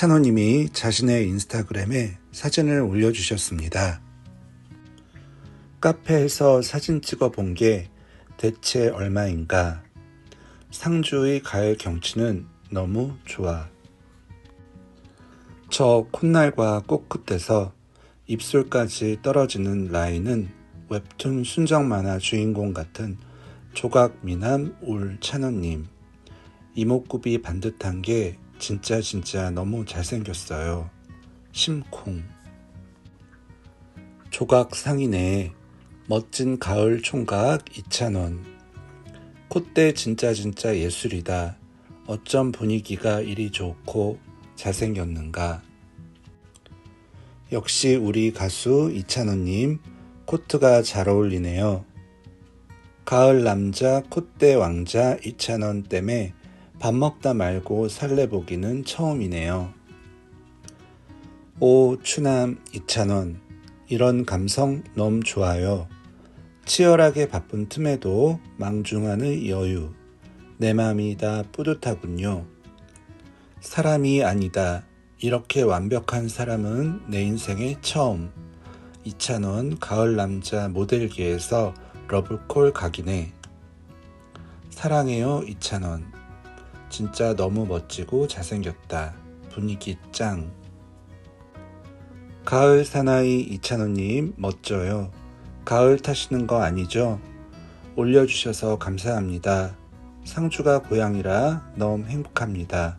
찬호님이 자신의 인스타그램에 사진을 올려주셨습니다. 카페에서 사진 찍어 본 게 대체 얼마인가? 상주의 가을 경치는 너무 좋아. 저 콧날과 코끝에서 입술까지 떨어지는 라인은 웹툰 순정 만화 주인공 같은 조각 미남 올 찬원님. 이목구비 반듯한 게 진짜 진짜 너무 잘생겼어요. 심쿵. 조각 상인의 멋진 가을 총각 이찬원. 콧대 진짜 진짜 예술이다. 어쩜 분위기가 이리 좋고 잘생겼는가. 역시 우리 가수 이찬원님 코트가 잘 어울리네요. 가을 남자 콧대 왕자 이찬원 때문에 밥 먹다 말고 설레보기는 처음이네요. 오 추남 이찬원 이런 감성 너무 좋아요. 치열하게 바쁜 틈에도 망중한의 여유 내 맘이 다 뿌듯하군요. 사람이 아니다. 이렇게 완벽한 사람은 내 인생에 처음. 이찬원 가을 남자 모델계에서 러브콜 각이네. 사랑해요 이찬원. 진짜 너무 멋지고 잘생겼다. 분위기 짱. 가을 사나이 이찬원님 멋져요. 가을 타시는 거 아니죠? 올려주셔서 감사합니다. 상주가 고향이라 너무 행복합니다.